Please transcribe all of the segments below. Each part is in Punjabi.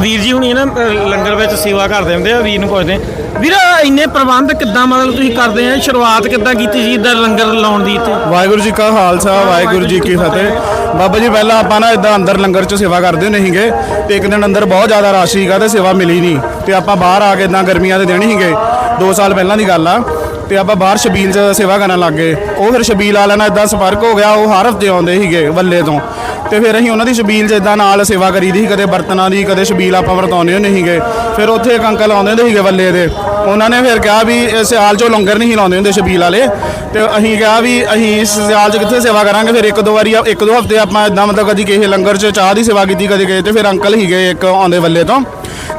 ਵੀਰ ਜੀ ਹੁਣੀ ਨਾ ਲੰਗਰ ਵਿੱਚ ਸੇਵਾ ਕਰਦੇ ਹੁੰਦੇ ਆ ਵੀਰ ਨੂੰ ਪੁੱਛਦੇ। ਵੀਰ ਇੰਨੇ ਪ੍ਰਬੰਧ ਕਿੱਦਾਂ ਮਤਲਬ ਤੁਸੀਂ ਕਰਦੇ ਆ? ਸ਼ੁਰੂਆਤ ਕਿੱਦਾਂ ਕੀਤੀ ਸੀ ਇਦਾਂ ਲੰਗਰ ਲਾਉਣ ਦੀ ਇੱਥੇ? ਵਾਹਿਗੁਰੂ ਜੀ ਕਾ ਖਾਲਸਾ ਵਾਹਿਗੁਰੂ ਜੀ ਕੀ ਫਤਿਹ। ਬਾਬਾ ਜੀ ਪਹਿਲਾਂ ਆਪਾਂ ਨਾ ਇਦਾਂ ਅੰਦਰ ਲੰਗਰ 'ਚ ਸੇਵਾ ਕਰਦੇ ਹੁੰਦੇ ਸੀਗੇ ਤੇ ਇੱਕ ਦਿਨ ਅੰਦਰ ਬਹੁਤ ਜ਼ਿਆਦਾ ਰਸ਼ ਸੀਗਾ ਤੇ ਸੇਵਾ ਮਿਲੀ ਨਹੀਂ। ਤੇ ਆਪਾਂ ਬਾਹਰ ਆ ਕੇ ਇਦਾਂ ਗਰਮੀਆਂ ਦੇ ਦਿਨ ਸੀਗੇ 2 ਸਾਲ ਪਹਿਲਾਂ ਦੀ ਗੱਲ ਆ। ਤੇ ਆਪਾਂ ਬਾਹਰ ਸ਼ਬੀਲ 'ਚ ਸੇਵਾ ਕਰਨ ਲੱਗ ਗਏ। ਉਹ ਫਿਰ ਸ਼ਬੀਲ ਵਾਲਿਆਂ ਨਾਲ ਇਦਾਂ ਸੰਪਰਕ ਹੋ ਗਿਆ ਉਹ ਹਰ ਹਫ਼ਤੇ ਆਉਂਦੇ ਸੀਗੇ ਵੱਲੇ ਤੋਂ। ਤੇ ਫਿਰ ਅਸੀਂ ਉਹਨਾਂ ਦੀ ਸ਼ਬੀਲ 'ਚ ਇਦਾਂ ਨਾਲ ਸੇਵਾ ਕਰੀਦੀ ਸੀ, ਕਦੇ ਬਰਤਨਾਂ ਦੀ, ਕਦੇ ਸ਼ਬੀਲ ਆਪਾਂ ਵਰਤਾਉਂਦੇ ਹੁੰਦੇ ਸੀਗੇ। ਫਿਰ ਉੱਥੇ ਇੱਕ ਅੰਕਲ ਆਉਂਦੇ ਹੁੰਦੇ ਸੀਗੇ ਵੱਲੇ ਦੇ। ਉਹਨਾਂ ਨੇ ਫਿਰ ਕਿਹਾ ਵੀ ਸਿਆਲ 'ਚੋਂ ਲੰਗਰ ਨਹੀਂ ਲਾਉਂਦੇ ਹੁੰਦੇ ਸ਼ਬੀਲ ਵਾਲੇ। ਤੇ ਅਸੀਂ ਕਿਹਾ ਵੀ, ਅਸੀਂ ਸਿਆਲ 'ਚ ਕਿੱਥੇ ਸੇਵਾ ਕਰਾਂਗੇ? ਫਿਰ ਇੱਕ ਦੋ ਵਾਰੀ, ਇੱਕ ਦੋ ਹਫ਼ਤੇ ਆਪਾਂ ਇਦਾਂ ਮਤਲਬ ਕਦੀ ਕਿਸੇ ਲੰਗਰ 'ਚ ਚਾਹ ਦੀ ਸੇਵਾ ਕੀਤੀ, ਕਦੇ ਗਏ ਤੇ। ਫਿਰ ਅੰਕਲ ਹੀਗੇ ਇੱਕ ਆਉਂਦੇ ਵੱਲੇ ਤੋਂ।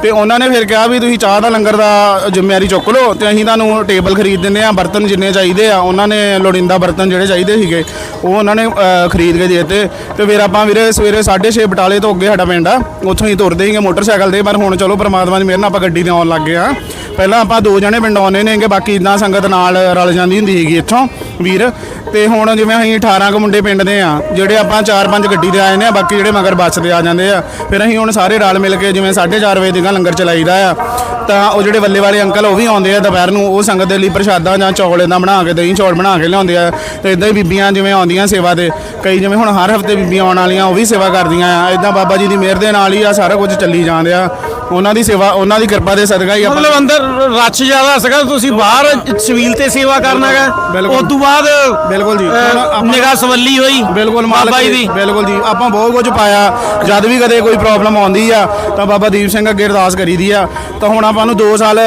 ਤੇ ਉਹਨਾਂ ਨੇ ਫਿਰ ਕਿਹਾ ਵੀ ਤੁਸੀਂ ਚਾਹ ਦਾ ਲੰਗਰ ਦਾ ਜ਼ਿੰਮੇਵਾਰੀ ਚੁੱਕ ਲਓ ਤੇ ਅਸੀਂ ਤੁਹਾਨੂੰ ਟੇਬਲ ਖਰੀਦ ਦਿੰਦੇ ਆ ਬਰਤਨ ਜਿੰਨੇ ਚਾਹੀਦੇ ਆ। ਉਹਨਾਂ ਨੇ ਲੋੜਿੰਦਾ ਬਰਤਨ ਜਿਹੜੇ ਚਾਹੀਦੇ ਸੀਗੇ, ਉਹ ਉਹਨਾਂ ਨੇ ਖਰੀਦ ਕੇ ਦੇ ਦਿੱਤੇ। ਤੇ ਫਿਰ ਆਪਾਂ ਵੀਰੇ ਸਵੇਰੇ 6:30 ਬਟਾਲੇ ਤੋਂ ਅੱਗੇ ਸਾਡਾ ਪਿੰਡ ਆ। ਉੱਥੋਂ ਹੀ ਤੁਰਦੇ ਸੀਗੇ ਮੋਟਰਸਾਈਕਲ ਤੇ, ਪਰ ਹੁਣ ਚਲੋ ਪਰਮਾਤਮਾ ਦੀ ਮਿਹਰ ਨਾਲ ਆਪਾਂ ਗੱਡੀ ਤੇ ਆਉਣ ਲੱਗ ਗਏ ਆ। ਪਹਿਲਾਂ ਆਪਾਂ ਦੋ ਜਣੇ ਪਿੰਡ ਆਉਂਦੇ ਨੇਗੇ, ਬਾਕੀ ਇਦਾਂ ਸੰਗਤ ਨਾਲ ਰਲ ਜਾਂਦੀ ਹੁੰਦੀ ਸੀਗੀ ਇੱਥੋਂ ਵੀਰ। ਤੇ ਹੁਣ ਜਿਵੇਂ ਅਸੀਂ 18 ਕੁ ਮੁੰਡੇ ਪਿੰਡ ਦੇ ਆ ਜਿਹੜੇ ਆਪਾਂ 4-5 ਗੱਡੀ ਤੇ ਆਏ ਨੇ, ਬਾਕੀ ਜਿਹੜੇ ਮਗਰ ਬੱਸ ਤੇ ਆ ਜਾਂਦੇ ਆ। ਫਿਰ ਅਸੀਂ ਹੁਣ ਸਾਰੇ ਰਲ ਮਿਲ ਕੇ ਜਿਵੇਂ 4:30 ਵਜੇ ਤੱਕ ਲੰਗਰ ਚਲਾਈਦਾ ਆ, ਤਾਂ ਉਹ ਜਿਹੜੇ ਬੱਲੇ ਵਾਲੇ ਅੰਕਲ ਉਹ ਵੀ ਆਉਂਦੇ ਆ ਦੁਪਹਿਰ ਨੂੰ, ਉਹ ਸੰਗਤ ਦੇ ਲਈ ਪ੍ਰਸ਼ਾਦਾ ਜਾਂ ਚੌਲ ਇਦਾਂ ਬਣਾ ਕੇ, ਦਹੀਂ ਚੌਲ ਬਣਾ ਕੇ ਲਿਆਉਂਦੇ ਆ। ਤੇ ਇਦਾਂ ਹੀ ਬੀਬੀਆਂ ਜਿਵੇਂ ਆਉਂਦੀਆਂ ਸੇਵਾ ਤੇ, ਕਈ ਜਿਵੇਂ ਹੁਣ ਹਰ ਹਫ਼ਤੇ ਬੀਬੀਆਂ ਆਉਣ ਵਾਲੀਆਂ, ਉਹ ਵੀ ਸੇਵਾ ਕਰਦੀਆਂ ਆ। ਇਦਾਂ ਬਾਬਾ ਜੀ ਦੀ ਮਿਹਰ ਦੇ ਨਾਲ ਹੀ ਆ, ਸਾਰਾ ਕੁਝ ਚੱਲੀ ਜਾਂਦੇ ਆ। ਉਹਨਾਂ ਦੀ ਸੇਵਾ ਉਹਨਾਂ ਦੀ ਕਿਰਪਾ ਦੇ ਸਦਕਾ ਹੀ ਆਪਾਂ ਮਤਲਬ ਅੰਦਰ ਰੱਛ ਜ਼ਿਆਦਾ ਸੀਗਾ ਤੁਸੀਂ ਬਾਹਰ ਛਬੀਲ ਤੇ ਸੇਵਾ ਕਰਨਾ ਹੈ ਬਿਲਕੁਲ। ਉਸ ਤੋਂ ਬਾਅਦ ਬਿਲਕੁਲ ਜੀ। ਹੁਣ ਆਪਾਂ- ਨਿਗਾਹ ਸਵੱਲੀ ਹੋਈ। ਬਿਲਕੁਲ ਮਾਲਕ ਬਾਬਾ ਜੀ ਦੀ। ਬਿਲਕੁਲ ਜੀ। ਆਪਾਂ ਬਹੁਤ ਕੁਝ ਪਾਇਆ। ਜਦ ਵੀ ਕਦੇ ਕੋਈ ਪ੍ਰੋਬਲਮ ਆਉਂਦੀ ਆ ਤਾਂ ਬਾਬਾ ਦੀਪ ਸਿੰਘ ਅੱਗੇ ਅਰਦਾਸ ਕਰੀਦੀ ਆ। ਤਾਂ ਹੁਣ ਆਪਾਂ ਨੂੰ 2 ਸਾਲ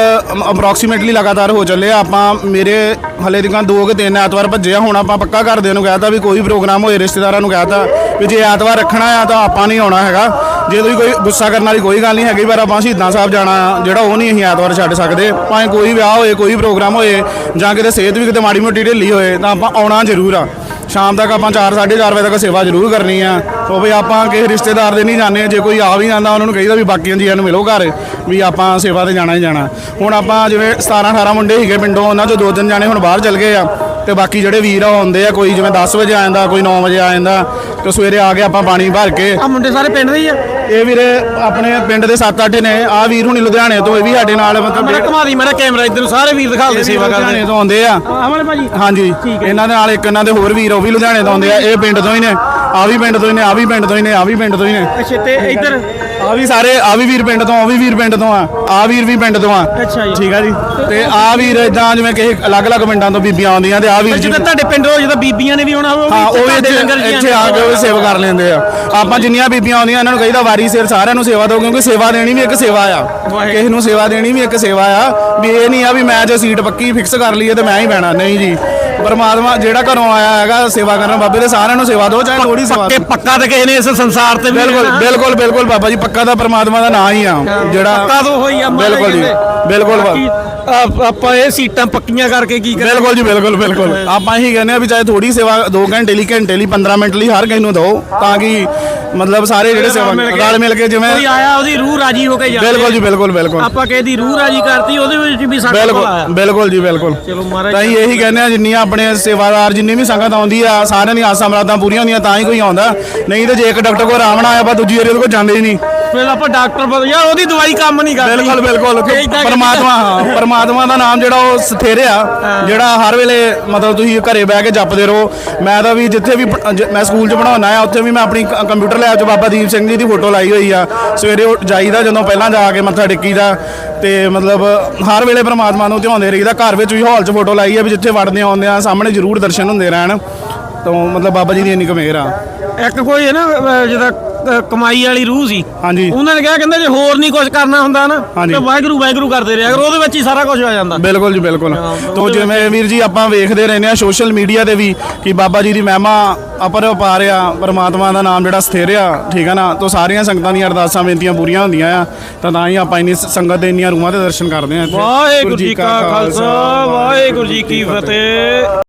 ਅਪਰੋਕਸੀਮੇਟਲੀ ਲਗਾਤਾਰ ਹੋ ਚੱਲੇ ਆ। ਆਪਾਂ ਮੇਰੇ ਹਲੇ ਤੱਕ ਦੋ ਕਿ ਤਿੰਨ ਐਤਵਾਰ ਭੱਜੇ ਆ। ਹੁਣ ਆਪਾਂ ਪੱਕਾ ਘਰਦਿਆਂ ਨੂੰ ਕਹਿਤਾ ਵੀ ਕੋਈ ਪ੍ਰੋਗਰਾਮ ਹੋਏ ਰਿਸ਼ਤੇਦਾਰਾਂ ਨੂੰ ਕਹਿਤਾ ਵੀ ਜੇ ਐਤਵਾਰ ਰੱਖਣਾ ਆ ਤਾਂ ਆਪਾਂ ਨਹੀਂ ਆਉਣਾ ਹੈਗਾ। ਜੇ ਤੁਸੀਂ ਕੋਈ ਗੁੱਸਾ ਕਰਨ ਵਾਲੀ ਕੋਈ ਗੱਲ ਨਹੀਂ ਹੈਗੀ ਪਰ ਆਪਾਂ ਆਪਾਂ ਸ਼ਹੀਦਾਂ ਸਾਹਿਬ ਜਾਣਾ, ਜਿਹੜਾ ਉਹ ਨਹੀਂ ਅਸੀਂ ਐਤਵਾਰ ਛੱਡ ਸਕਦੇ। ਭਾਵੇਂ ਕੋਈ ਵਿਆਹ ਹੋਏ, ਕੋਈ ਪ੍ਰੋਗਰਾਮ ਹੋਏ, ਜਾਂ ਕਿਤੇ ਸਿਹਤ ਵੀ ਕਿਤੇ ਮਾੜੀ ਮੋਟੀ ਢਿੱਲੀ ਹੋਏ, ਤਾਂ ਆਪਾਂ ਆਉਣਾ ਜ਼ਰੂਰ ਆ। ਸ਼ਾਮ ਤੱਕ ਆਪਾਂ 4 4:30 ਵਜੇ ਤੱਕ ਸੇਵਾ ਜ਼ਰੂਰ ਕਰਨੀ ਆ। ਸੋ ਵੀ ਆਪਾਂ ਕਿਸੇ ਰਿਸ਼ਤੇਦਾਰ ਦੇ ਨਹੀਂ ਜਾਂਦੇ ਜੇ ਕੋਈ ਆ ਵੀ ਜਾਂਦਾ, ਉਹਨਾਂ ਨੂੰ ਕਹੀਦਾ ਵੀ ਬਾਕੀਆਂ ਜੀਆਂ ਨੂੰ ਮਿਲੋ ਘਰ, ਵੀ ਆਪਾਂ ਸੇਵਾ ਤੇ ਜਾਣਾ ਹੀ ਜਾਣਾ। ਹੁਣ ਆਪਾਂ ਜਿਵੇਂ 17 18 ਮੁੰਡੇ ਸੀਗੇ ਪਿੰਡੋਂ, ਉਹਨਾਂ ਚੋਂ ਦੋ ਤਿੰਨ ਜਾਣੇ ਹੁਣ ਬਾਹਰ ਚਲ ਗਏ ਆ। ਤੇ ਬਾਕੀ ਜਿਹੜੇ ਵੀਰ ਆ ਆਉਂਦੇ ਆ ਕੋਈ ਜਿਵੇਂ 10 ਵਜੇ ਆ ਜਾਂਦਾ ਕੋਈ 9 ਵਜੇ ਆ ਜਾਂਦਾ ਤੇ ਸਵੇਰੇ ਆ ਕੇ ਆਪਾਂ ਪਾਣੀ ਭਰ ਕੇ ਆ ਮੁੰਡੇ ਸਾਰੇ ਪਿੰਡ ਦੇ ਹੀ ਆ? ਇਹ ਵੀਰੇ ਆਪਣੇ ਪਿੰਡ ਦੇ 7-8 ਨੇ ਆ ਵੀਰ ਹੁਣੀ ਲੁਧਿਆਣੇ ਤੋਂ ਇਹ ਵੀ ਸਾਡੇ ਨਾਲ ਮਤਲਬ ਮੇਰਾ ਘੁਮਾ ਦੀ ਮੇਰਾ ਕੈਮਰਾ ਇੱਧਰ ਨੂੰ ਸਾਰੇ ਵੀਰ ਦਿਖਾਉਂਦੇ ਸੇਵਾ ਕਰਦੇ। ਲੁਧਿਆਣੇ ਤੋਂ ਆਉਂਦੇ ਆ। ਆਮਲੇ ਭਾਜੀ। ਹਾਂਜੀ। ਇਹਨਾਂ ਦੇ ਨਾਲ ਇੱਕ ਇਹਨਾਂ ਦੇ ਹੋਰ ਵੀਰ ਉਹ ਵੀ ਲੁਧਿਆਣੇ ਤੋਂ ਆਉਂਦੇ ਆ ਇਹ ਪਿੰਡ ਤੋਂ ਹੀ ਨੇ। ਆ ਵੀ ਪਿੰਡ ਤੋਂ ਹੀ ਨੇ ਆ ਵੀ ਪਿੰਡ ਤੋਂ ਹੀ ਨੇ ਆ ਵੀ ਪਿੰਡ ਤੋਂ ਹੀ ਨੇ। ਅੱਛਾ ਤੇ ਇੱਧਰ? ਆ ਵੀ ਸਾਰੇ ਆ ਵੀ ਵੀਰ ਪਿੰਡ ਤੋਂ ਆ ਵੀ ਵੀਰ ਪਿੰਡ ਤੋਂ ਆ ਆ ਵੀਰ ਵੀ ਪਿੰਡ ਤੋਂ ਆ। ਅੱਛਾ ਜੀ। ਠੀਕ ਆ ਜੀ। ਤੇ ਆ ਵੀਰ ਇਦਾਂ ਜਿਵੇਂ ਕਿਸੇ ਅਲੱਗ-ਅਲੱਗ ਪਿੰਡਾਂ ਤੋਂ ਬੀਬੀਆਂ ਆਉਂਦੀਆਂ ਤੇ ਆ ਵੀਰ ਜੀ ਜਿੱਦਾਂ ਤੁਹਾਡੇ ਪਿੰਡੋਂ ਜਦੋਂ ਬੀਬੀਆਂ ਨੇ ਵੀ ਆਉਣਾ ਹੋਵੇ ਹਾਂ ਉਹ ਵੀ ਇੱਥੇ ਆ ਕੇ ਉਹ ਸੇਵਾ ਕਰ ਲੈਂਦੇ ਆ। ਆਪਾਂ ਜਿੰਨੀਆਂ ਬੀਬੀਆਂ ਆਉਂਦੀਆਂ ਇਹਨਾਂ ਨੂੰ ਕਹੀਦਾ ਵਾਰੀ ਸਿਰ ਸਾਰਿਆਂ ਨੂੰ ਸੇਵਾ ਦਿਓ ਕਿਉਂਕਿ ਸੇਵਾ ਦੇਣੀ ਵੀ ਇੱਕ ਸੇਵਾ ਆ। ਕਿਸੇ ਨੂੰ ਸੇਵਾ ਦੇਣੀ ਵੀ ਇੱਕ ਸੇਵਾ ਆ ਵੀ ਇਹ ਨਹੀਂ ਆ ਵੀ ਮੈਂ ਜੇ ਸੀਟ ਪੱਕੀ ਫਿਕਸ ਕਰ ਲਈਏ ਤੇ ਮੈਂ ਹੀ ਬਹਿਣਾ। ਨਹੀਂ ਜੀ। ਪਰਮਾਤਮਾ ਜਿਹੜਾ ਘਰੋਂ ਆਇਆ ਹੈਗਾ ਸੇਵਾ ਕਰਨ ਬਾਬੇ ਦੇ ਸਾਰਿਆਂ ਨੂੰ ਸੇਵਾ ਦਿਓ ਚਾਹੇ ਥੋੜੀ ਸੇਵਾ ਕਿ ਪੱਕਾ ਤੇ ਕਿਸੇ ਨੇ ਇਸ ਸੰਸਾਰ ਤੇ ਵੀ ਬਿਲਕੁਲ। ਬਿਲਕੁਲ ਬਿਲਕੁਲ ਬਾਬਾ ਜੀ ਪੱਕਾ ਦਾ ਪਰਮਾਤਮਾ ਦਾ ਨਾਂ ਹੀ ਆ। ਜਿਹੜਾ ਪੱਕਾ ਤਾਂ ਹੋਈ ਆ ਬਿਲਕੁਲ ਜੀ। ਬਿਲਕੁਲ ਆਪ- ਆਪਾਂ ਇਹ ਸੀਟਾਂ ਪੱਕੀਆਂ ਕਰਕੇ ਕੀ ਕਰਾਂਗੇ ਬਿਲਕੁਲ ਜੀ ਬਿਲਕੁਲ ਬਿਲਕੁਲ। ਆਪਾਂ ਇਹੀ ਕਹਿੰਦੇ ਆ ਵੀ ਚਾਹੇ ਥੋੜੀ ਸੇਵਾ 2 ਘੰਟੇ ਲਈ ਘੰਟੇ ਲਈ 15 ਮਿੰਟ ਲਈ ਹਰ ਕਿਸੇ ਨੂੰ ਦਿਓ ਤਾਂ ਕਿ ਮਤਲਬ ਸਾਰੇ ਜਿਹੜੇ ਸੇਵਾ ਰਲ ਮਿਲ ਕੇ ਜਿਵੇਂ ਕੋਈ ਆਇਆ ਉਹਦੀ ਰੂਹ ਰਾਜੀ ਹੋ ਕੇ ਜਾਵੇ ਬਿਲਕੁਲ ਜੀ ਬਿਲਕੁਲ ਬਿਲਕੁਲ। ਆਪਾਂ ਕਿਸੇ ਦੀ ਰੂਹ ਰਾਜੀ ਕਰਤੀ ਉਹਦੇ ਵਿੱਚ ਵੀ ਸਾਡਾ ਆਇਆ। ਬਿਲਕੁਲ ਜੀ ਬਿਲਕੁਲ। ਚਲੋ ਮਹਾਰਾਜ ਤਾਂ ਇਹੀ ਕਹਿੰਦੇ ਆ ਜਿੰਨੀਆਂ ਆਪਣੇ ਸੇਵਾਦਾਰ ਜਿੰਨੀ ਵੀ ਸੰਗਤ ਆਉਂਦੀ ਆ ਸਾਰਿਆਂ ਦੀਆਂ ਆਸਾਂ ਮੁਰਾਦਾਂ ਪੂਰੀਆਂ ਹੁੰਦੀਆਂ ਤਾਂ ਹੀ ਕੋਈ ਆਉਂਦਾ। ਨਹੀਂ ਤੇ ਜੇ ਇੱਕ ਡਾਕਟਰ ਕੋਲ ਆਰਾਮ ਆਇਆ ਆਪਾਂ ਦੂਜੀ ਵਾਰੀ ਉਹਦੇ ਕੋਲ ਜਾਂਦੇ ਹੀ ਨਹੀਂ। ਫਿਰ ਆਪਾਂ ਡਾਕਟਰ ਬਦਲ ਯਾਰ ਉਹਦੀ ਦਵਾਈ ਕੰਮ ਨਹੀਂ ਕਰਦੀ। ਬਿਲਕੁਲ ਬਿਲਕੁਲ। ਪਰਮਾਤਮਾ ਹਾਂ ਪਰਮਾਤਮਾ ਦਾ ਨਾਮ ਜਿਹੜਾ ਉਹ ਸਥਿਰਿਆ ਜਿਹੜਾ ਹਰ ਵੇਲੇ ਮਤਲਬ ਤੁਸੀਂ ਘਰੇ ਬਹਿ ਕੇ ਜਪਦੇ ਰਹੋ। ਮੈਂ ਤਾਂ ਵੀ ਜਿੱਥੇ ਵੀ ਮੈਂ ਸਕੂਲ 'ਚ ਪੜਾਉਣਾ ਆ ਉੱਥੇ ਵੀ ਮੈਂ ਆਪਣੀ ਕੰਪਿਊਟਰ ਲੈਬ 'ਚ ਬਾਬਾ ਦੀਪ ਸਿੰਘ ਜੀ ਦੀ ਫੋਟੋ ਲਾਈ ਹੋਈ ਆ। ਸਵੇਰੇ ਉੱਠ ਜਾਈਦਾ ਜਦੋਂ ਪਹਿਲਾਂ ਜਾ ਕੇ ਮੱਥਾ ਟੇਕੀਦਾ ਤੇ ਮਤਲਬ ਹਰ ਵੇਲੇ ਪ੍ਰਮਾਤਮਾ ਨੂੰ ਧਿਆਉਂਦੇ ਰਹੀਦਾ। ਘਰ ਵਿੱਚ ਵੀ ਹਾਲ 'ਚ ਫੋਟੋ ਲਾਈ ਆ ਵੀ ਜਿੱਥੇ ਵੜਦੇ ਆਉਂਦੇ ਆ, ਸਾਹਮਣੇ ਜ਼ਰੂਰ ਦਰਸ਼ਨ ਹੁੰਦੇ ਰਹਿਣ। ਤੋਂ ਮਤਲਬ ਬਾਬਾ ਜੀ ਦੀ ਇੰਨੀ ਕੁ ਕਮੇਰ ਆ। ਇੱਕ ਕੋਈ ਹੈ ਨਾ, ਅਹ ਜਿਹਦਾ ਕਮਾਈ ਵਾਲੀ ਰੂਹ ਸੀ। ਹਾਂਜੀ। ਉਹਨਾਂ ਨੇ ਕਿਹਾ ਕਹਿੰਦੇ ਜੇ ਹੋਰ ਨਹੀਂ ਕੁਝ ਕਰਨਾ ਹੁੰਦਾ ਨਾ ਹਾਂਜੀ। ਤੇ ਵਾਹਿਗੁਰੂ ਵਾਹਿਗੁਰੂ ਕਰਦੇ ਰਿਹਾ ਕਰੋ। ਉਹਦੇ ਵਿੱਚ ਹੀ ਸਾਰਾ ਕੁਝ ਹੋ ਜਾਂਦਾ। ਬਿਲਕੁਲ ਜੀ ਬਿਲਕੁਲ। ਤੋਂ ਜਿਵੇਂ ਵੀਰ ਜੀ ਆਪਾਂ ਵੇਖਦੇ ਰਹਿੰਦੇ ਆ ਸੋਸ਼ਲ ਮੀਡੀਆ ਤੇ ਵੀ ਕਿ ਬਾਬਾ ਜੀ ਦੀ ਮਹਿਮਾ ਅਪਰ ਅਪਾਰ ਆ ਪਰਮਾਤਮਾ ਦਾ ਨਾਮ ਜਿਹੜਾ ਸਥਿਰ ਆ ਠੀਕ ਆ ਨਾ? ਤੋਂ ਸਾਰੀਆਂ ਸੰਗਤਾਂ ਦੀਆਂ ਅਰਦਾਸਾਂ ਬੇਨਤੀਆਂ ਪੂਰੀਆਂ ਹੁੰਦੀਆਂ ਆ ਤਾਂ ਤਾਂ ਹੀ ਆਪਾਂ ਇੰਨੀ ਸੰਗਤ ਦੇ ਇੰਨੀਆਂ ਰੂਹਾਂ ਦੇ ਦਰਸ਼ਨ ਕਰਦੇ ਆ ਇੱਥੇ। ਵਾਹਿਗੁਰੂ ਜੀ ਕਾ ਖਾਲਸਾ ਵਾਹਿਗੁਰੂ ਜੀ ਕੀ ਫਤਿਹ।